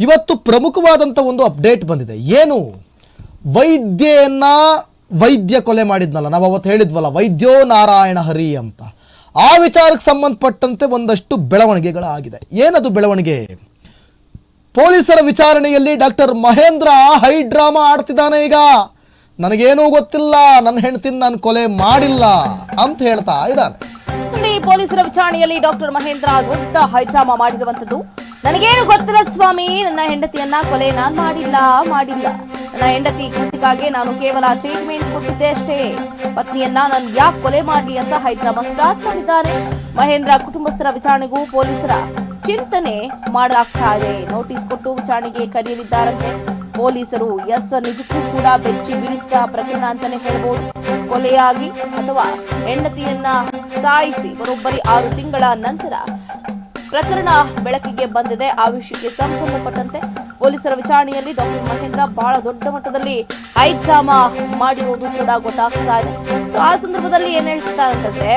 ಇವತ್ತು ಪ್ರಮುಖವಾದಂಥ ಒಂದು ಅಪ್ಡೇಟ್ ಬಂದಿದೆ. ಏನು? ವೈದ್ಯನ ವೈದ್ಯ ಕೊಲೆ ಮಾಡಿದ್ನಲ್ಲ, ನಾವು ಅವತ್ತು ಹೇಳಿದ್ವಲ್ಲ, ವೈದ್ಯೋ ನಾರಾಯಣ ಹರಿ ಅಂತ. ಆ ವಿಚಾರಕ್ಕೆ ಸಂಬಂಧಪಟ್ಟಂತೆ ಒಂದಷ್ಟು ಬೆಳವಣಿಗೆಗಳಾಗಿದೆ. ಏನದು ಬೆಳವಣಿಗೆ? ಪೊಲೀಸರ ವಿಚಾರಣೆಯಲ್ಲಿ ಡಾಕ್ಟರ್ ಮಹೇಂದ್ರ ಹೈ ಡ್ರಾಮಾ ಆಡ್ತಿದ್ದಾನೆ ಈಗ. ನನಗೇನೂ ಗೊತ್ತಿಲ್ಲ ನನ್ನ ಹೆಂಡತಿನ ನಾನು ಕೊಲೆ ಮಾಡಿಲ್ಲ ಅಂತ ಹೇಳ್ತಾ ಇದ್ದಾನೆ. ಸುಳ್ಳಿ ಪೊಲೀಸರ ವಿಚಾರಣೆಯಲ್ಲಿ ಡಾಕ್ಟರ್ ಮಹೇಂದ್ರ ದೊಡ್ಡ ಹೈಡ್ರಾಮಾ ಮಾಡಿರುವಂತದ್ದು ನನಗೇನು ಗೊತ್ತಿಲ್ಲ ಸ್ವಾಮಿ, ನನ್ನ ಹೆಂಡತಿಯನ್ನ ಕೊಲೆ ನಾನು ಮಾಡಿಲ್ಲ ಮಾಡಿಲ್ಲ. ನನ್ನ ಹೆಂಡತಿ ಕೃತಿಕಾಗೆ ನಾನು ಕೇವಲ ಟ್ರೀಟ್ಮೆಂಟ್ ಕೊಟ್ಟಿದ್ದೆ ಅಷ್ಟೇ. ಪತ್ನಿಯನ್ನ ನಾನು ಯಾಕೆ ಕೊಲೆ ಮಾಡಲಿ ಅಂತ ಹೈಡ್ರಾಮಾ ಸ್ಟಾರ್ಟ್ ಮಾಡಿದ್ದಾರೆ. ಮಹೇಂದ್ರ ಕುಟುಂಬಸ್ಥರ ವಿಚಾರಣೆಗೂ ಪೊಲೀಸರ ಚಿಂತನೆ ಮಾಡಲಾಗ್ತಾ ಇದೆ. ನೋಟಿಸ್ ಕೊಟ್ಟು ವಿಚಾರಣೆಗೆ ಕರೆಯಲಿದ್ದಾರಂತೆ. ಪೊಲೀಸರು ಎಸ್ ನಿಜಕ್ಕೂ ಕೂಡ ಬೆಚ್ಚಿ ಬೀಳಿಸಿದ ಪ್ರಕರಣ ಅಂತಾನೆ ಹೇಳ್ಬೋದು. ಕೊಲೆಯಾಗಿ ಅಥವಾ ಹೆಂಡತಿಯನ್ನ ಸಾಯಿಸಿ ಬರೋಬ್ಬರಿ ಆರು ತಿಂಗಳ ನಂತರ ಪ್ರಕರಣ ಬೆಳಕಿಗೆ ಬಂದಿದೆ. ಆ ವಿಷಯಕ್ಕೆ ಸಂಬಂಧಪಟ್ಟಂತೆ ಪೊಲೀಸರ ವಿಚಾರಣೆಯಲ್ಲಿ ಡಾಕ್ಟರ್ ಮಹೇಂದ್ರ ಬಹಳ ದೊಡ್ಡ ಮಟ್ಟದಲ್ಲಿ ಹೈಜಾಮ ಮಾಡಿರುವುದು ಕೂಡ ಗೊತ್ತಾಗ್ತಾ ಇದೆ. ಸೊ ಆ ಸಂದರ್ಭದಲ್ಲಿ ಏನ್ ಹೇಳ್ತಾರೆ ಅಂತಂದ್ರೆ,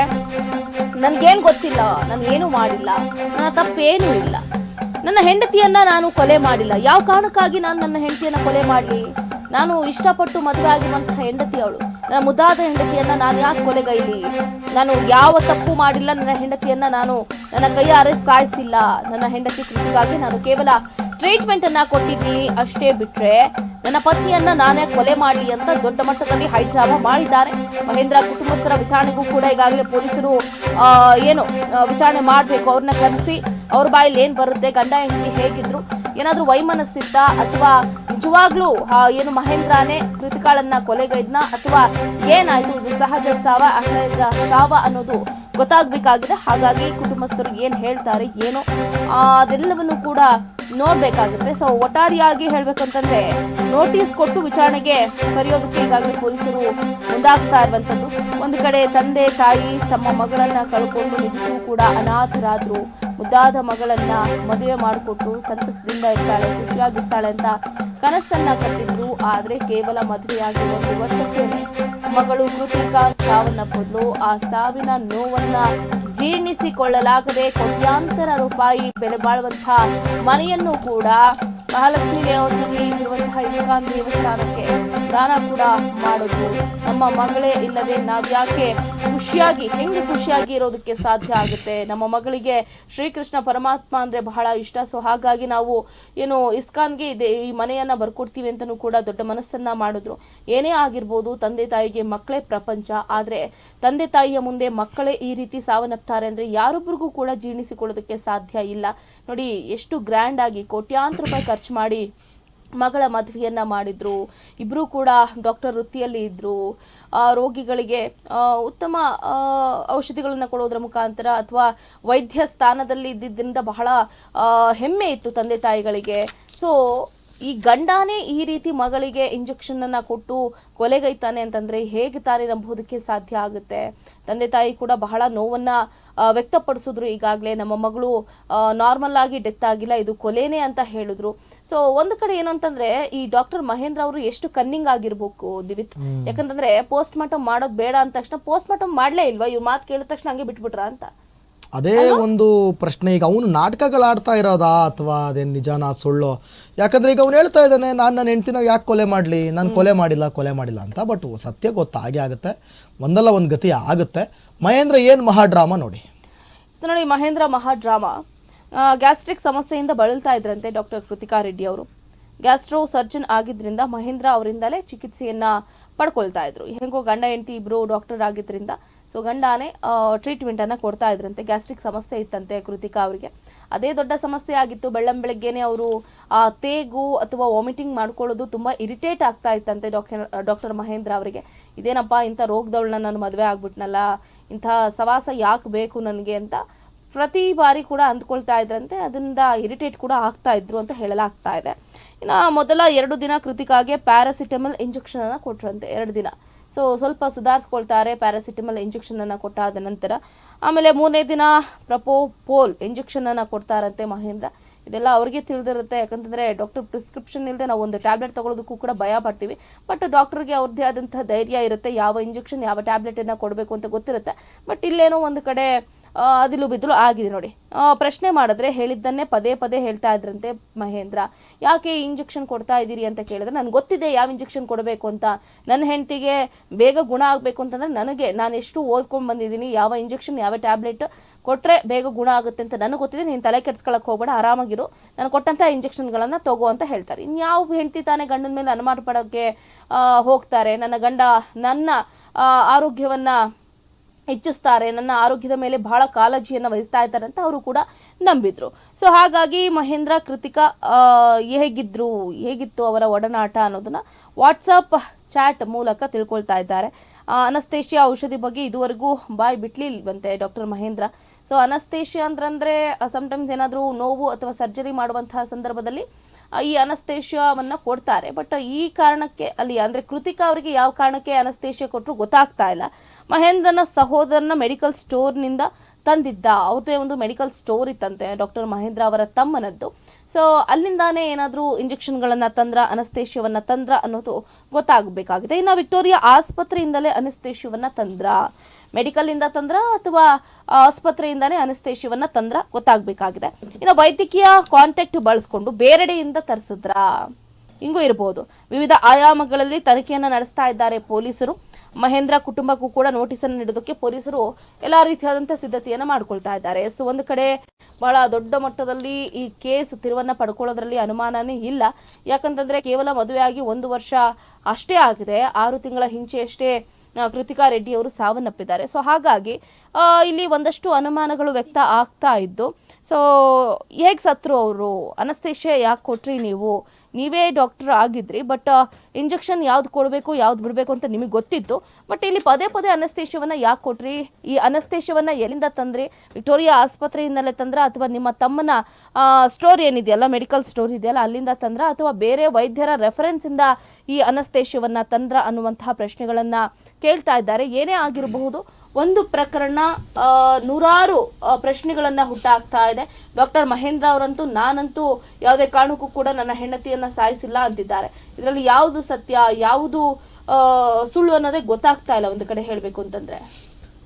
ನನ್ಗೇನ್ ಗೊತ್ತಿಲ್ಲ, ನಾನು ಏನು ಮಾಡಿಲ್ಲ, ನನ್ನ ತಪ್ಪೇನೂ ಇಲ್ಲ. ನನ್ನ ಹೆಂಡತಿಯನ್ನ ನಾನು ಕೊಲೆ ಮಾಡಿಲ್ಲ. ಯಾವ ಕಾರಣಕ್ಕಾಗಿ ನಾನು ನನ್ನ ಹೆಂಡತಿಯನ್ನ ಕೊಲೆ ಮಾಡಲಿ? ನಾನು ಇಷ್ಟಪಟ್ಟು ಮದುವೆ ಆಗಿರುವಂತಹ ಹೆಂಡತಿ ಅವಳು. ನನ್ನ ಮುದ್ದಾದ ಹೆಂಡತಿಯನ್ನ ನಾನು ಯಾಕೆ ಕೊಲೆಗೈಲಿ ನಾನು ಯಾವ ತಪ್ಪು ಮಾಡಿಲ್ಲ. ನನ್ನ ಹೆಂಡತಿಯನ್ನ ನಾನು ನನ್ನ ಕೈಯಾರೆ ಸಾಯಿಸಿಲ್ಲ. ನನ್ನ ಹೆಂಡತಿ ಕೃತಿಗಾಗಿ ನಾನು ಕೇವಲ ಟ್ರೀಟ್ಮೆಂಟ್ ಅನ್ನ ಕೊಟ್ಟಿದ್ದೀನಿ ಅಷ್ಟೇ ಬಿಟ್ರೆ ನನ್ನ ಪತ್ನಿಯನ್ನ ನಾನೇ ಕೊಲೆ ಮಾಡಿ ಅಂತ ದೊಡ್ಡ ಮಟ್ಟದಲ್ಲಿ ಹೈಜಾಮ ಮಾಡಿದ್ದಾರೆ. ಮಹೇಂದ್ರ ಕುಟುಂಬಸ್ಥರ ವಿಚಾರಣೆಗೂ ಕೂಡ ಈಗಾಗಲೇ ಪೊಲೀಸರು ಏನು ವಿಚಾರಣೆ ಮಾಡಬೇಕು. ಅವ್ರನ್ನ ಕರೆಸಿ, ಅವ್ರ ಬಾಯಲ್ಲಿ ಏನ್ ಬರುತ್ತೆ, ಗಂಡ, ಹೆಂಡತಿ ಹೇಗಿದ್ರು, ಏನಾದ್ರೂ ವೈಮನಸ್ಸಿತ್ತ ಅಥವಾ ನಿಜವಾಗ್ಲೂ ಏನು ಮಹೇಂದ್ರನೇ ಕೃತಿಕಾಳನ್ನ ಕೊಲೆಗೈದ್ನ ಅಥವಾ ಏನಾಯ್ತು, ಇದು ಸಹಜ ಸಾವ, ಅಸಹಜ ಸಾವ ಅನ್ನೋದು ಗೊತ್ತಾಗ್ಬೇಕಾಗಿದೆ. ಹಾಗಾಗಿ ಕುಟುಂಬಸ್ಥರು ಏನು ಹೇಳ್ತಾರೆ, ಏನು ಅದೆಲ್ಲವನ್ನು ಕೂಡ ನೋಡ್ಬೇಕಾಗುತ್ತೆ. ಸೊ ಒಟ್ಟಾರೆಯಾಗಿ ಹೇಳ್ಬೇಕಂತಂದ್ರೆ ನೋಟಿಸ್ ಕೊಟ್ಟು ವಿಚಾರಣೆಗೆ ಕರೆಯೋದಕ್ಕೆ ಈಗಾಗಲೇ ಪೊಲೀಸರು ಮುಂದಾಗ್ತಾ ಇರುವಂತದ್ದು. ಒಂದು ಕಡೆ ತಂದೆ, ತಾಯಿ ತಮ್ಮ ಮಗಳನ್ನ ಕಳ್ಕೊಂಡು ನಿಜಕ್ಕೂ ಕೂಡ ಅನಾಥರಾದ್ರು. ಮುದ್ದಾದ ಮಗಳನ್ನ ಮದುವೆ ಮಾಡಿಕೊಟ್ಟು ಸಂತಸದಿಂದ ಇರ್ತಾಳೆ, ಖುಷಿಯಾಗಿರ್ತಾಳೆ ಅಂತ ಕನಸನ್ನ ಕಟ್ಟಿದ್ರು. ಆದ್ರೆ ಕೇವಲ ಮದುವೆಯಾಗಿ ಒಂದು ವರ್ಷಕ್ಕೆ ಮಗಳು ಕೃತಿಕಾ ಸಾವನ್ನಪ್ಪಿದ್ಲು ಆ ಸಾವಿನ ನೋವನ್ನ ಜೀರ್ಣಿಸಿಕೊಳ್ಳಲಾಗದೆ ಕೋಟ್ಯಾಂತರ ರೂಪಾಯಿ ಬೆಲೆ ಬಾಳುವಂತಹ ಮನೆಯನ್ನು ಕೂಡ ಮಹಾಲಕ್ಷ್ಮಿ ಲೇಔಟ್ನಲ್ಲಿ ಇರುವಂತಹ ಇಸ್ಕಾನ್ ದೇವಸ್ಥಾನಕ್ಕೆ ದಾನ ಕೂಡ ಮಾಡೋದು. ನಮ್ಮ ಮಗಳೇ ಇಲ್ಲದೆ ನಾವ್ಯಾಕೆ ಖುಷಿಯಾಗಿ, ಹೆಂಗೆ ಖುಷಿಯಾಗಿ ಇರೋದಕ್ಕೆ ಸಾಧ್ಯ ಆಗುತ್ತೆ? ನಮ್ಮ ಮಗಳಿಗೆ ಶ್ರೀಕೃಷ್ಣ ಪರಮಾತ್ಮ ಅಂದ್ರೆ ಬಹಳ ಇಷ್ಟ. ಸೊ ಹಾಗಾಗಿ ನಾವು ಏನು ಇಸ್ಕಾನ್ಗೆ ಇದೆ, ಈ ಮನೆಯನ್ನ ಬರ್ಕೊಡ್ತೀವಿ ಅಂತಲೂ ಕೂಡ ದೊಡ್ಡ ಮನಸ್ಸನ್ನ ಮಾಡಿದ್ರು. ಏನೇ ಆಗಿರ್ಬೋದು ತಂದೆ ತಾಯಿಗೆ ಮಕ್ಕಳೇ ಪ್ರಪಂಚ. ಆದ್ರೆ ತಂದೆ ತಾಯಿಯ ಮುಂದೆ ಮಕ್ಕಳೇ ಈ ರೀತಿ ಸಾವನ್ನಪ್ತಾರೆ ಅಂದ್ರೆ ಯಾರೊಬ್ಬರಿಗೂ ಕೂಡ ಜೀರ್ಣಿಸಿಕೊಳ್ಳೋದಕ್ಕೆ ಸಾಧ್ಯ ಇಲ್ಲ. ನೋಡಿ ಎಷ್ಟು ಗ್ರ್ಯಾಂಡ್ ಆಗಿ ಕೋಟ್ಯಾಂತರ ರೂಪಾಯಿ ಖರ್ಚು ಮಾಡಿ ಮಗಳ ಮದುವೆಯನ್ನ ಮಾಡಿದ್ರು. ಇಬ್ಬರೂ ಕೂಡ ಡಾಕ್ಟರ್ ವೃತ್ತಿಯಲ್ಲಿ ಇದ್ರು. ಆ, ರೋಗಿಗಳಿಗೆ ಉತ್ತಮ ಔಷಧಿಗಳನ್ನ ಕೊಡೋದ್ರ ಮುಖಾಂತರ ಅಥವಾ ವೈದ್ಯ ಸ್ಥಾನದಲ್ಲಿ ಇದ್ದಿದ್ದರಿಂದ ಬಹಳ ಹೆಮ್ಮೆ ಇತ್ತು ತಂದೆ ತಾಯಿಗಳಿಗೆ. ಸೊ ಈ ಗಂಡನೇ ಈ ರೀತಿ ಮಗಳಿಗೆ ಇಂಜೆಕ್ಷನ್ ಅನ್ನ ಕೊಟ್ಟು ಕೊಲೆಗೈತಾನೆ ಅಂತಂದ್ರೆ ಹೇಗೆ ತಾನೇ ನಂಬೋದಕ್ಕೆ ಸಾಧ್ಯ ಆಗುತ್ತೆ? ತಂದೆ ತಾಯಿ ಕೂಡ ಬಹಳ ನೋವನ್ನ ವ್ಯಕ್ತಪಡಿಸಿದ್ರು ಈಗಾಗಲೇ. ನಮ್ಮ ಮಗಳು ನಾರ್ಮಲ್ ಆಗಿ ಡೆತ್ ಆಗಿಲ್ಲ ಇದು ಕೊಲೆನೇ ಅಂತ ಹೇಳಿದ್ರು. ಸೊ ಒಂದು ಕಡೆ ಏನು ಅಂತಂದ್ರೆ ಈ ಡಾಕ್ಟರ್ ಮಹೇಂದ್ರ ಅವರು ಎಷ್ಟು ಕನ್ನಿಂಗ್ ಆಗಿರ್ಬೇಕು ದಿವಿತ್? ಯಾಕಂತಂದ್ರೆ ಪೋಸ್ಟ್ ಮಾರ್ಟಮ್ ಮಾಡೋದು ಬೇಡ ಅಂದ ತಕ್ಷಣ ಪೋಸ್ಟ್ ಮಾರ್ಟಮ್ ಮಾಡ್ಲೇ ಇಲ್ವಾ? ಇವ್ರು ಮಾತು ಕೇಳಿದ ತಕ್ಷಣ ಹಂಗೆ ಬಿಟ್ಬಿಟ್ರ ಅಂತ. ಅದೇ ಒಂದು ಪ್ರಶ್ನೆ. ಈಗ ಅವನು ನಾಟಕಗಳಾಡ್ತಾ ಇರೋದಾ ಅಥವಾ ಅದೇನು ನಿಜಾನ ಸುಳ್ಳು? ಯಾಕಂದ್ರೆ ಈಗ ಅವ್ನು ಹೇಳ್ತಾ ಇದ್ದಾನೆ ನಾನು ನನ್ನ ಹೆಂಡ್ತಿನ ಯಾಕೆ ಕೊಲೆ ಮಾಡಲಿ? ನಾನು ಕೊಲೆ ಮಾಡಿಲ್ಲ ಕೊಲೆ ಮಾಡಿಲ್ಲ ಅಂತ. ಬಟ್ ಸತ್ಯ ಗೊತ್ತು ಹಾಗೆ ಆಗುತ್ತೆ. ಒಂದಲ್ಲ ಒಂದು ಗತಿ ಆಗುತ್ತೆ. ಮಹೇಂದ್ರ ಏನು ಮಹಾ ಡ್ರಾಮಾ ನೋಡಿ. ಸೊ ನೋಡಿ ಮಹೇಂದ್ರ ಮಹಾ ಡ್ರಾಮಾ ಗ್ಯಾಸ್ಟ್ರಿಕ್ ಸಮಸ್ಯೆಯಿಂದ ಬಳಲ್ತಾ ಇದ್ರಂತೆ ಡಾಕ್ಟರ್ ಕೃತಿಕಾ ರೆಡ್ಡಿ ಅವರು. ಗ್ಯಾಸ್ಟ್ರೋ ಸರ್ಜನ್ ಆಗಿದ್ದರಿಂದ ಮಹೇಂದ್ರ ಅವರಿಂದಲೇ ಚಿಕಿತ್ಸೆಯನ್ನು ಪಡ್ಕೊಳ್ತಾ ಇದ್ರು. ಹೆಂಗೋ ಗಂಡ ಹೆಂಡತಿ ಇಬ್ಬರು ಡಾಕ್ಟರ್ ಆಗಿದ್ರಿಂದ ಸೊ ಗಂಡನೇ ಟ್ರೀಟ್ಮೆಂಟ್ ಅನ್ನ ಕೊಡ್ತಾ ಇದ್ರಂತೆ. ಗ್ಯಾಸ್ಟ್ರಿಕ್ ಸಮಸ್ಯೆ ಇತ್ತಂತೆ ಕೃತಿಕಾ ಅವರಿಗೆ. ಅದೇ ದೊಡ್ಡ ಸಮಸ್ಯೆ ಆಗಿತ್ತು. ಬೆಳ್ಳಂ ಬೆಳಗ್ಗೆನೆ ಅವರು, ಆ, ತೇಗು ಅಥವಾ ವಾಮಿಟಿಂಗ್ ಮಾಡ್ಕೊಳ್ಳೋದು ತುಂಬಾ ಇರಿಟೇಟ್ ಆಗ್ತಾ ಇತ್ತಂತೆ ಡಾಕ್ಟರ್ ಡಾಕ್ಟರ್ ಮಹೇಂದ್ರ ಅವರಿಗೆ. ಇದೇನಪ್ಪ, ಇಂಥ ರೋಗದವಳನ್ನ ನಾನು ಮದುವೆ ಆಗ್ಬಿಟ್ನಲ್ಲ. ಇಂಥ ಸವಾಸ ಯಾಕೆ ಬೇಕು ನನಗೆ ಅಂತ ಪ್ರತಿ ಬಾರಿ ಕೂಡ ಅಂದ್ಕೊಳ್ತಾ ಇದ್ರಂತೆ. ಅದರಿಂದ ಇರಿಟೇಟ್ ಕೂಡ ಆಗ್ತಾ ಇದ್ರು ಅಂತ ಹೇಳಲಾಗ್ತಾ ಇದೆ. ಇನ್ನು ಮೊದಲ ಎರಡು ದಿನ ಕೃತಿಕಾಗೆ ಪ್ಯಾರಾಸಿಟಮಲ್ ಇಂಜೆಕ್ಷನ್ ಅನ್ನ ಕೊಟ್ರಂತೆ. ಎರಡು ದಿನ. ಸೊ ಸ್ವಲ್ಪ ಸುಧಾರಿಸ್ಕೊಳ್ತಾರೆ ಪ್ಯಾರಾಸಿಟಮಲ್ ಇಂಜೆಕ್ಷನ್ ಅನ್ನ ಕೊಟ್ಟಾದ ನಂತರ. ಆಮೇಲೆ ಮೂರನೇ ದಿನ ಪ್ರಪೋಪೋಲ್ ಇಂಜೆಕ್ಷನ್ ಅನ್ನ ಕೊಡ್ತಾರಂತೆ ಮಹೇಂದ್ರ. ಇದೆಲ್ಲ ಅವ್ರಿಗೆ ತಿಳಿದಿರುತ್ತೆ. ಯಾಕಂತಂದ್ರೆ ಡಾಕ್ಟರ್ ಪ್ರಿಸ್ಕ್ರಿಪ್ಷನ್ ಇಲ್ಲದೆ ನಾವು ಒಂದು ಟ್ಯಾಬ್ಲೆಟ್ ತಗೊಳ್ಳೋದಕ್ಕೂ ಕೂಡ ಭಯ ಪಡ್ತೀವಿ. ಬಟ್ ಡಾಕ್ಟರ್ಗೆ ಅವ್ರದ್ದೇ ಆದಂಥ ಧೈರ್ಯ ಇರುತ್ತೆ. ಯಾವ ಇಂಜೆಕ್ಷನ್ ಯಾವ ಟ್ಯಾಬ್ಲೆಟ್ ಅನ್ನ ಕೊಡಬೇಕು ಅಂತ ಗೊತ್ತಿರುತ್ತೆ. ಬಟ್ ಇಲ್ಲೇನೋ ಒಂದು ಕಡೆ ಅದಿಲು ಬಿದ್ದಲು ಆಗಿದೆ ನೋಡಿ. ಪ್ರಶ್ನೆ ಮಾಡಿದ್ರೆ ಹೇಳಿದ್ದನ್ನೇ ಪದೇ ಪದೇ ಹೇಳ್ತಾ ಇದ್ರಂತೆ ಮಹೇಂದ್ರ. ಯಾಕೆ ಇಂಜೆಕ್ಷನ್ ಕೊಡ್ತಾ ಇದ್ದೀರಿ ಅಂತ ಕೇಳಿದ್ರೆ, ನನಗೆ ಗೊತ್ತಿದೆ ಯಾವ ಇಂಜೆಕ್ಷನ್ ಕೊಡಬೇಕು ಅಂತ. ನನ್ನ ಹೆಂಡತಿಗೆ ಬೇಗ ಗುಣ ಆಗಬೇಕು ಅಂತಂದ್ರೆ ನನಗೆ, ನಾನು ಎಷ್ಟು ಓದ್ಕೊಂಡು ಬಂದಿದ್ದೀನಿ, ಯಾವ ಇಂಜೆಕ್ಷನ್ ಯಾವ ಟ್ಯಾಬ್ಲೆಟ್ ಕೊಟ್ಟರೆ ಬೇಗ ಗುಣ ಆಗುತ್ತೆ ಅಂತ ನನಗೆ ಗೊತ್ತಿದೆ. ನೀನು ತಲೆ ಕೆಡ್ಸ್ಕೊಳಕ್ಕೆ ಹೋಗಬೇಡ, ಆರಾಮಾಗಿರು. ನಾನು ಕೊಟ್ಟಂಥ ಇಂಜೆಕ್ಷನ್ಗಳನ್ನು ತಗೋ ಅಂತ ಹೇಳ್ತಾರೆ. ಇನ್ಯಾವ ಹೆಂಡತಿ ತಾನೇ ಗಂಡನ ಮೇಲೆ ಅನುಮಾನ ಪಡೋಕ್ಕೆ ಹೋಗ್ತಾರೆ? ನನ್ನ ಗಂಡ ನನ್ನ ಆರೋಗ್ಯವನ್ನು ಆರೋಗ್ಯವನ್ನ ಹೆಚ್ಚಿಸ್ತಾರೆ. ನನ್ನ ಆರೋಗ್ಯದ ಮೇಲೆ ಬಹಳ ಕಾಳಜಿಯನ್ನು ವಹಿಸ್ತಾ ಇದ್ದಾರೆ ಅಂತ ಅವರು ಕೂಡ ನಂಬಿದ್ರು. ಸೊ ಹಾಗಾಗಿ ಮಹೇಂದ್ರ ಕೃತಿಕಾ ಹೇಗಿದ್ರು, ಹೇಗಿತ್ತು ಅವರ ಒಡನಾಟ ಅನ್ನೋದನ್ನ ವಾಟ್ಸಪ್ ಚಾಟ್ ಮೂಲಕ ತಿಳ್ಕೊಳ್ತಾ ಇದ್ದಾರೆ. ಅನಸ್ತೇಷಿಯಾ ಔಷಧಿ ಬಗ್ಗೆ ಇದುವರೆಗೂ ಬಾಯ್ ಬಿಟ್ಲಿಲ್ವಂತೆ ಡಾಕ್ಟರ್ ಮಹೇಂದ್ರ. ಸೊ ಅನಸ್ತೇಶಿಯಾ ಅಂತಂದ್ರೆ ಸಮ್ಟೈಮ್ಸ್ ಏನಾದರೂ ನೋವು ಅಥವಾ ಸರ್ಜರಿ ಮಾಡುವಂತಹ ಸಂದರ್ಭದಲ್ಲಿ ಈ ಅನಸ್ತೇಷಿಯಾವನ್ನ ಕೊಡ್ತಾರೆ. ಬಟ್ ಈ ಕಾರಣಕ್ಕೆ ಅಲ್ಲಿ, ಅಂದ್ರೆ ಕೃತಿಕಾ ಅವರಿಗೆ ಯಾವ ಕಾರಣಕ್ಕೆ ಅನಸ್ತೇಷ್ಯ ಕೊಟ್ಟರು ಗೊತ್ತಾಗ್ತಾ ಇಲ್ಲ. ಮಹೇಂದ್ರನ ಸಹೋದರನ ಮೆಡಿಕಲ್ ಸ್ಟೋರ್ನಿಂದ ತಂದಿದ್ದ. ಅವ್ರದೇ ಒಂದು ಮೆಡಿಕಲ್ ಸ್ಟೋರ್ ಇತ್ತಂತೆ ಡಾಕ್ಟರ್ ಮಹೇಂದ್ರ ಅವರ ತಮ್ಮನದ್ದು. ಸೊ ಅಲ್ಲಿಂದಾನೇ ಏನಾದರೂ ಇಂಜೆಕ್ಷನ್ಗಳನ್ನು ತಂದ್ರ ಅನಸ್ತೇಷಿಯವನ್ನ ತಂದ್ರ ಅನ್ನೋದು ಗೊತ್ತಾಗಬೇಕಾಗಿದೆ. ಇನ್ನು ವಿಕ್ಟೋರಿಯಾ ಆಸ್ಪತ್ರೆಯಿಂದಲೇ ಅನಸ್ತೇಷಿಯವನ್ನ ತಂದ್ರ. ಮೆಡಿಕಲ್ ಇಂದ ತಂದ್ರ ಅಥವಾ ಆಸ್ಪತ್ರೆಯಿಂದಾನೇ ಅನಸ್ತೇಷಿಯವನ್ನ ತಂದ್ರ ಗೊತ್ತಾಗಬೇಕಾಗಿದೆ. ಇನ್ನು ವೈದ್ಯಕೀಯ ಕಾಂಟ್ಯಾಕ್ಟ್ ಬಳಸ್ಕೊಂಡು ಬೇರೆಡೆಯಿಂದ ತರಿಸಿದ್ರ. ಹಿಂಗೂ ಇರಬಹುದು ವಿವಿಧ ಆಯಾಮಗಳಲ್ಲಿ ತನಿಖೆಯನ್ನು ನಡೆಸ್ತಾ ಇದ್ದಾರೆ ಪೊಲೀಸರು. ಮಹೇಂದ್ರ ಕುಟುಂಬಕ್ಕೂ ಕೂಡ ನೋಟಿಸನ್ನು ನೀಡೋದಕ್ಕೆ ಪೊಲೀಸರು ಎಲ್ಲ ರೀತಿಯಾದಂತಹ ಸಿದ್ಧತೆಯನ್ನು ಮಾಡ್ಕೊಳ್ತಾ ಇದ್ದಾರೆ. ಸೊ ಒಂದು ಕಡೆ ಬಹಳ ದೊಡ್ಡ ಮಟ್ಟದಲ್ಲಿ ಈ ಕೇಸ್ ತಿರುವನ್ನ ಪಡ್ಕೊಳ್ಳೋದ್ರಲ್ಲಿ ಅನುಮಾನನೇ ಇಲ್ಲ. ಯಾಕಂತಂದ್ರೆ ಕೇವಲ ಮದುವೆಯಾಗಿ ಒಂದು ವರ್ಷ ಅಷ್ಟೇ ಆಗಿದೆ. ಆರು ತಿಂಗಳ ಹಿಂಚೆಯಷ್ಟೇ ಕೃತಿಕಾ ರೆಡ್ಡಿ ಅವರು ಸಾವನ್ನಪ್ಪಿದ್ದಾರೆ. ಸೊ ಹಾಗಾಗಿ ಇಲ್ಲಿ ಒಂದಷ್ಟು ಅನುಮಾನಗಳು ವ್ಯಕ್ತ ಆಗ್ತಾ ಇದ್ದು ಸೊ ಹೇಗೆ ಸತ್ರು ಅವರು ಅನಸ್ತೇಷ್ಯ ಯಾಕೆ ಕೊಟ್ರಿ ನೀವು? ನೀವೇ ಡಾಕ್ಟರ್ ಆಗಿದ್ರಿ ಬಟ್ ಇಂಜೆಕ್ಷನ್ ಯಾವ್ದು ಕೊಡಬೇಕು, ಯಾವ್ದು ಬಿಡಬೇಕು ಅಂತ ನಿಮಗೆ ಗೊತ್ತಿತ್ತು. ಬಟ್ ಇಲ್ಲಿ ಪದೇ ಪದೇ ಅನಸ್ತೇಶವನ್ನು ಯಾಕೆ ಕೊಟ್ರಿ? ಈ ಅನಸ್ತೇಶವನ್ನು ಎಲ್ಲಿಂದ ತಂದ್ರಿ? ವಿಕ್ಟೋರಿಯಾ ಆಸ್ಪತ್ರೆಯಿಂದಲೇ ತಂದ್ರ? ಅಥವಾ ನಿಮ್ಮ ತಮ್ಮನ ಸ್ಟೋರ್ ಏನಿದೆಯಲ್ಲ ಮೆಡಿಕಲ್ ಸ್ಟೋರ್ ಇದೆಯಲ್ಲ, ಅಲ್ಲಿಂದ ತಂದ್ರ? ಅಥವಾ ಬೇರೆ ವೈದ್ಯರ ರೆಫರೆನ್ಸ್ ಇಂದ ಈ ಅನಸ್ತೇಶವನ್ನು ತಂದ್ರ ಅನ್ನುವಂತಹ ಪ್ರಶ್ನೆಗಳನ್ನ ಕೇಳ್ತಾ ಇದ್ದಾರೆ. ಏನೇ ಆಗಿರಬಹುದು ಒಂದು ಪ್ರಕರಣ ನೂರಾರು ಪ್ರಶ್ನೆಗಳನ್ನು ಹುಟ್ಟಾಕ್ತಾ ಇದೆ. ಡಾಕ್ಟರ್ ಮಹೇಂದ್ರ ಅವರಂತೂ ನಾನಂತೂ ಯಾವುದೇ ಕಾರಣಕ್ಕೂ ಕೂಡ ನನ್ನ ಹೆಂಡತಿಯನ್ನು ಸಾಯಿಸಿಲ್ಲ ಅಂತಿದ್ದಾರೆ. ಇದರಲ್ಲಿ ಯಾವುದು ಸತ್ಯ ಯಾವುದು ಸುಳ್ಳು ಅನ್ನೋದೇ ಗೊತ್ತಾಗ್ತಾ ಇಲ್ಲ ಒಂದು ಕಡೆ ಹೇಳಬೇಕು ಅಂತಂದ್ರೆ.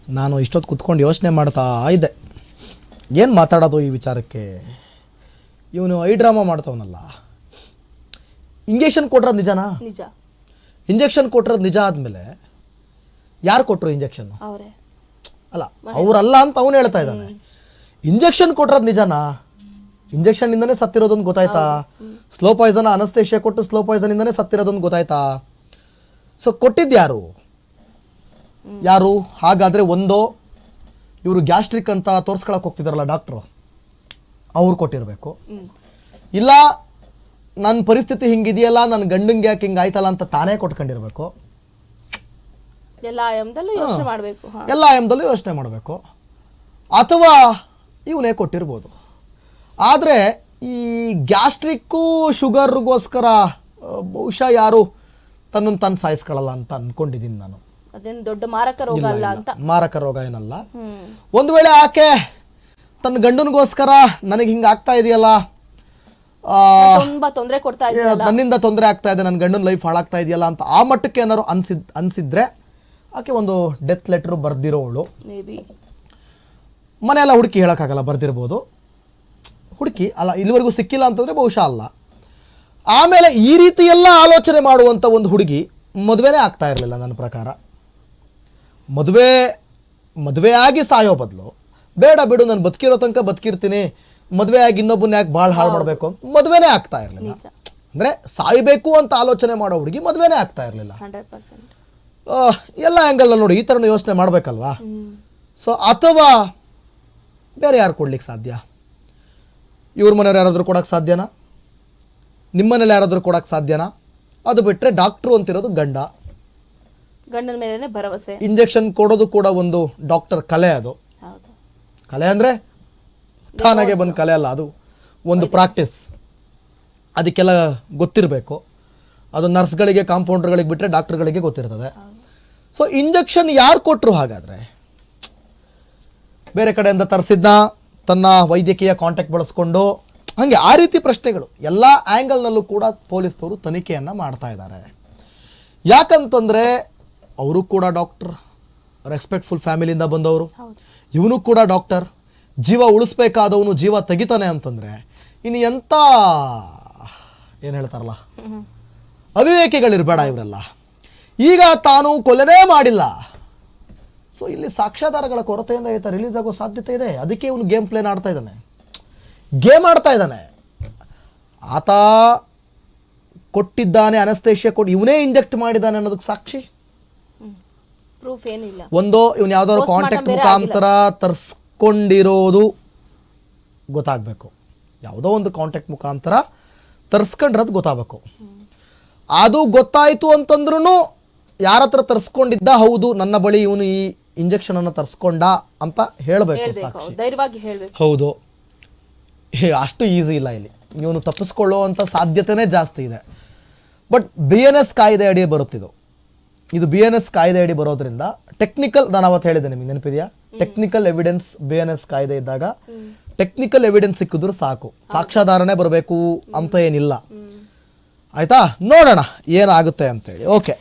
ನಾನು ಇಷ್ಟೊತ್ತು ಕುತ್ಕೊಂಡು ಯೋಚನೆ ಮಾಡ್ತಾ ಇದ್ದೆ. ಏನು ಮಾತಾಡೋದು ಈ ವಿಚಾರಕ್ಕೆ? ಇವನು ಐ ಡ್ರಾಮಾ ಮಾಡ್ತವನಲ್ಲ. ಇಂಜೆಕ್ಷನ್ ಕೊಟ್ಟರೆ ನಿಜನಾ? ನಿಜ. ಇಂಜೆಕ್ಷನ್ ಕೊಟ್ಟಿರೋದು ನಿಜ ಆದಮೇಲೆ ಯಾರು ಕೊಟ್ಟರು ಇಂಜೆಕ್ಷನ್ ಅಲ್ಲ ಅವರಲ್ಲ ಅಂತ ಅವನು ಹೇಳ್ತಾ ಇದ್ದಾನೆ. ಇಂಜೆಕ್ಷನ್ ಕೊಟ್ಟಿರೋದು ನಿಜನಾ? ಇಂಜೆಕ್ಷನ್ ಇಂದನೇ ಸತ್ತಿರೋದೊಂದು ಗೊತ್ತಾಯ್ತಾ? ಸ್ಲೋ ಪಾಯ್ಸನ್ ಅನಸ್ತೇಷಿಯಾ ಕೊಟ್ಟು ಸ್ಲೋ ಪಾಯ್ಸನ್ ಇಂದನೇ ಸತ್ತಿರೋದೊಂದು ಗೊತ್ತಾಯ್ತಾ? ಸೊ ಕೊಟ್ಟಿದ್ದು ಯಾರು? ಯಾರು? ಹಾಗಾದ್ರೆ ಒಂದು ಇವರು ಗ್ಯಾಸ್ಟ್ರಿಕ್ ಅಂತ ತೋರಿಸ್ಕೊಳಕ್ಕೆ ಹೋಗ್ತಿದಾರಲ್ಲ ಡಾಕ್ಟ್ರು ಅವ್ರು ಕೊಟ್ಟಿರಬೇಕು. ಇಲ್ಲ ನನ್ನ ಪರಿಸ್ಥಿತಿ ಹಿಂಗಿದೆಯಲ್ಲ ನನ್ನ ಗಂಡಂಗೆ ಯಾಕೆ ಹಿಂಗೆ ಆಯ್ತಲ್ಲ ಅಂತ ತಾನೇ ಕೊಟ್ಕೊಂಡಿರ್ಬೇಕು. ಎಲ್ಲ ಆಯಾಮದಲ್ಲೂ ಯೋಚನೆ ಮಾಡಬೇಕು ಎಲ್ಲ ಆಯಾಮದಲ್ಲೂ ಯೋಚನೆ ಮಾಡಬೇಕು. ಅಥವಾ ಇವನೇ ಕೊಟ್ಟಿರ್ಬೋದು. ಆದರೆ ಈ ಗ್ಯಾಸ್ಟ್ರಿಕ್ಕು ಶುಗರ್ಗೋಸ್ಕರ ಬಹುಶಃ ಯಾರು ತನ್ನನ್ನು ತಾನು ಸಾಯಿಸ್ಕೊಳ್ಳಲ್ಲ ಅಂತ ಅನ್ಕೊಂಡಿದ್ದೀನಿ ನಾನು. ಅದೇನು ದೊಡ್ಡ ಮಾರಕ ರೋಗ ಅಲ್ಲ ಅಂತ? ಮಾರಕ ರೋಗ ಏನಲ್ಲ. ಒಂದು ವೇಳೆ ಆಕೆ ತನ್ನ ಗಂಡನಿಗೋಸ್ಕರ ನನಗೆ ಹಿಂಗೆ ಆಗ್ತಾ ಇದೆಯಲ್ಲ? ಆ, ತುಂಬಾ ತೊಂದರೆ ಕೊಡ್ತಾ ಏ, ನನ್ನಿಂದ ತೊಂದರೆ ಆಗ್ತಾ ಇದೆ ನನ್ನ ಗಂಡನ ಲೈಫ್ ಹಾಳಾಗ್ತಾ ಇದೆಯಲ್ಲ ಅಂತ ಆ ಮಟ್ಟಕ್ಕೆ ಏನಾದ್ರು ಅನ್ಸಿದ್ ಅನ್ಸಿದ್ರೆ ಆಕೆ ಒಂದು ಡೆತ್ ಲೆಟ್ರ್ ಬರ್ದಿರೋವಳು. ಮೇಬಿ ಮನೆಯೆಲ್ಲ ಹುಡುಕಿ ಹೇಳೋಕ್ಕಾಗಲ್ಲ ಬರ್ದಿರ್ಬೋದು. ಹುಡುಕಿ ಅಲ್ಲ ಇಲ್ಲಿವರೆಗೂ ಸಿಕ್ಕಿಲ್ಲ ಅಂತಂದರೆ ಬಹುಶಃ ಅಲ್ಲ. ಆಮೇಲೆ ಈ ರೀತಿ ಎಲ್ಲ ಆಲೋಚನೆ ಮಾಡುವಂಥ ಒಂದು ಹುಡುಗಿ ಮದುವೆನೇ ಆಗ್ತಾ ಇರಲಿಲ್ಲ ನನ್ನ ಪ್ರಕಾರ. ಮದುವೆ ಮದುವೆ ಆಗಿ ಸಾಯೋ ಬದಲು ಬೇಡ ಬಿಡು ನಾನು ಬದುಕಿರೋ ತನಕ ಬದುಕಿರ್ತೀನಿ ಮದುವೆ ಆಗಿ ಇನ್ನೊಬ್ಬನ ಯಾಕೆ ಭಾಳ ಹಾಳು ಮಾಡಬೇಕು ಮದುವೆನೇ ಆಗ್ತಾ ಇರಲಿಲ್ಲ. ಅಂದರೆ ಸಾಯಬೇಕು ಅಂತ ಆಲೋಚನೆ ಮಾಡೋ ಹುಡುಗಿ ಮದುವೆನೇ ಆಗ್ತಾ ಇರಲಿಲ್ಲ. ಎಲ್ಲ ಆ್ಯಂಗಲ್ಲ ನೋಡಿ ಈ ಥರನೂ ಯೋಚನೆ ಮಾಡಬೇಕಲ್ವಾ? ಸೊ ಅಥವಾ ಬೇರೆ ಯಾರು ಕೊಡ್ಲಿಕ್ಕೆ ಸಾಧ್ಯ? ಇವ್ರ ಮನೆಯವ್ರು ಯಾರಾದರೂ ಕೊಡೋಕ್ಕೆ ಸಾಧ್ಯನಾ? ನಿಮ್ಮ ಮನೇಲಿ ಯಾರಾದರೂ ಕೊಡೋಕ್ಕೆ ಸಾಧ್ಯನಾ? ಅದು ಬಿಟ್ಟರೆ ಡಾಕ್ಟ್ರು ಅಂತಿರೋದು ಗಂಡ. ಗಂಡನ ಮೇಲೆ ಭರವಸೆ. ಇಂಜೆಕ್ಷನ್ ಕೊಡೋದು ಕೂಡ ಒಂದು ಡಾಕ್ಟರ್ ಕಲೆ ಅದು. ಕಲೆ ಅಂದರೆ ತಾನಾಗೆ ಬಂದು ಕಲೆ ಅಲ್ಲ ಅದು ಒಂದು ಪ್ರಾಕ್ಟೀಸ್ ಅದಕ್ಕೆಲ್ಲ ಗೊತ್ತಿರಬೇಕು. ಅದು ನರ್ಸ್ಗಳಿಗೆ ಕಾಂಪೌಂಡರ್ಗಳಿಗೆ ಬಿಟ್ಟರೆ ಡಾಕ್ಟರ್ಗಳಿಗೆ ಗೊತ್ತಿರ್ತದೆ. ಸೊ ಇಂಜೆಕ್ಷನ್ ಯಾರು ಕೊಟ್ಟರು ಹಾಗಾದರೆ? ಬೇರೆ ಕಡೆಯಿಂದ ತರಿಸಿದ್ನ ತನ್ನ ವೈದ್ಯಕೀಯ ಕಾಂಟ್ಯಾಕ್ಟ್ ಬಳಸ್ಕೊಂಡು ಹಾಗೆ ಆ ರೀತಿ ಪ್ರಶ್ನೆಗಳು. ಎಲ್ಲ ಆ್ಯಂಗಲ್ನಲ್ಲೂ ಕೂಡ ಪೊಲೀಸ್ನವರು ತನಿಖೆಯನ್ನು ಮಾಡ್ತಾ ಇದ್ದಾರೆ. ಯಾಕಂತಂದರೆ ಅವರು ಕೂಡ ಡಾಕ್ಟರ್ ರೆಸ್ಪೆಕ್ಟ್ಫುಲ್ ಫ್ಯಾಮಿಲಿಯಿಂದ ಬಂದವರು. ಇವನು ಕೂಡ ಡಾಕ್ಟರ್ ಜೀವ ಉಳಿಸ್ಬೇಕಾದವನು ಜೀವ ತೆಗಿತಾನೆ ಅಂತಂದರೆ ಇನ್ನು ಎಂಥ ಏನು ಹೇಳ್ತಾರಲ್ಲ? ಅವಿವೇಕಿಗಳಿರಬೇಡ ಇವರೆಲ್ಲ. ಈಗ ತಾನು ಕೊಲೆನೇ ಮಾಡಿಲ್ಲ. ಸೊ ಇಲ್ಲಿ ಸಾಕ್ಷ್ಯಾಧಾರಗಳ ಕೊರತೆಯಿಂದ ಈತ ರಿಲೀಸ್ ಆಗೋ ಸಾಧ್ಯತೆ ಇದೆ. ಅದಕ್ಕೆ ಇವನು ಗೇಮ್ ಪ್ಲೇನ್ ಆಡ್ತಾ ಇದ್ದಾನೆ. ಗೇಮ್ ಆಡ್ತಾ ಇದ್ದಾನೆ. ಆತ ಕೊಟ್ಟಿದ್ದಾನೆ ಅನಸ್ತೇಷ್ಯ ಕೊಟ್ಟು ಇವನೇ ಇಂಜೆಕ್ಟ್ ಮಾಡಿದ್ದಾನೆ ಅನ್ನೋದಕ್ಕೆ ಸಾಕ್ಷಿ? ಒಂದೋ ಏನಿಲ್ಲ. ಒಂದು ಇವನು ಯಾವ್ದಾದ್ರು ಕಾಂಟ್ಯಾಕ್ಟ್ ಮುಖಾಂತರ ತರ್ಸ್ಕೊಂಡಿರೋದು ಗೊತ್ತಾಗಬೇಕು. ಯಾವುದೋ ಒಂದು ಕಾಂಟ್ಯಾಕ್ಟ್ ಮುಖಾಂತರ ತರಿಸ್ಕೊಂಡಿರೋದು ಗೊತ್ತಾಗಬೇಕು. ಅದು ಗೊತ್ತಾಯಿತು ಅಂತಂದ್ರೂ ಯಾರ ಹತ್ರ ತರಿಸ್ಕೊಂಡಿದ್ದ? ಹೌದು ನನ್ನ ಬಳಿ ಇವನು ಈ ಇಂಜೆಕ್ಷನ್ ಅನ್ನು ತರಿಸ್ಕೊಂಡ ಅಂತ ಹೇಳಬೇಕು ಸಾಕ್ಷಿ. ಧೈರ್ಯವಾಗಿ ಹೇಳ್ಬೇಕು. ಹೌದು. ಹೇ, ಅಷ್ಟು ಈಸಿ ಇಲ್ಲ ಇಲ್ಲಿ. ಇವನು ತಪ್ಪಿಸ್ಕೊಳ್ಳುವಂಥ ಸಾಧ್ಯತೆನೇ ಜಾಸ್ತಿ ಇದೆ. ಬಟ್ ಬಿ ಎನ್ ಎಸ್ ಕಾಯ್ದೆ ಅಡಿ ಬರುತ್ತಿದ್ದು ಇದು ಬಿ ಎನ್ ಎಸ್ ಕಾಯ್ದೆ ಅಡಿ ಬರೋದ್ರಿಂದ ಟೆಕ್ನಿಕಲ್ ನಾನು ಅವತ್ತು ಹೇಳಿದೆ ನಿಮಗೆ ನೆನಪಿದೆಯಾ? Technical evidence B N S ಕಾಯ್ದೆ ಇದ್ದಾಗ ಟೆಕ್ನಿಕಲ್ ಎವಿಡೆನ್ಸ್ ಸಿಕ್ಕಿದ್ರು ಸಾಕು. ಸಾಕ್ಷ್ಯಾಧಾರಣೆ ಬರಬೇಕು ಅಂತ ಏನಿಲ್ಲ. ಆಯ್ತಾ? ನೋಡೋಣ ಏನಾಗುತ್ತೆ ಅಂತೇಳಿ. ಓಕೆ